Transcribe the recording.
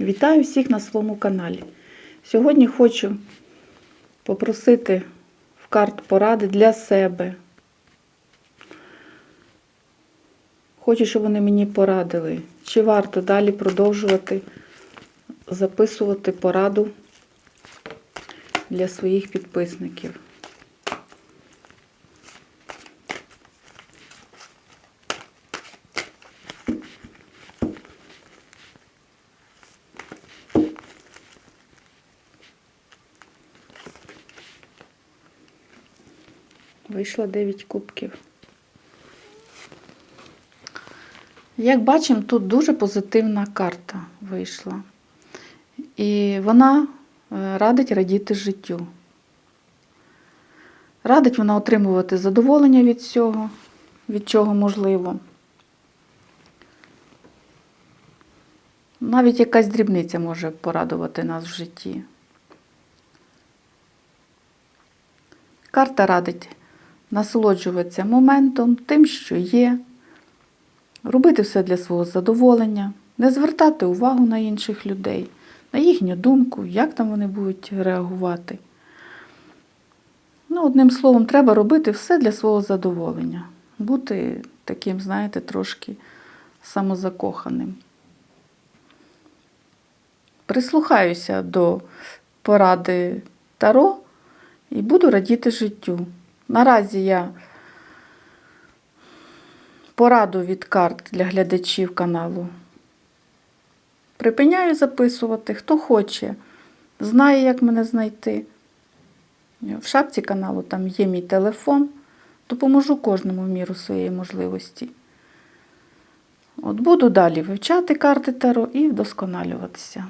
Вітаю всіх на своєму каналі. Сьогодні хочу попросити в карт поради для себе. Хочу, щоб вони мені порадили, чи варто далі продовжувати записувати пораду для своїх підписників. Вийшло 9 кубків. Як бачимо, тут дуже позитивна карта вийшла. І вона е, радить радіти життю. Радить вона отримувати задоволення від цього, від чого можливо. Навіть якась дрібниця може порадувати нас в житті. Карта радить насолоджуватися моментом, тим, що є, робити все для свого задоволення, не звертати увагу на інших людей, на їхню думку, як там вони будуть реагувати. Ну, одним словом, треба робити все для свого задоволення. Бути таким, знаєте, трошки самозакоханим. Прислухаюся до поради Таро і буду радіти життю. Наразі я пораду від карт для глядачів каналу. Припиняю записувати, хто хоче, знає, як мене знайти. В шапці каналу там є мій телефон. Допоможу кожному в міру своєї можливості. От буду далі вивчати карти Таро і вдосконалюватися.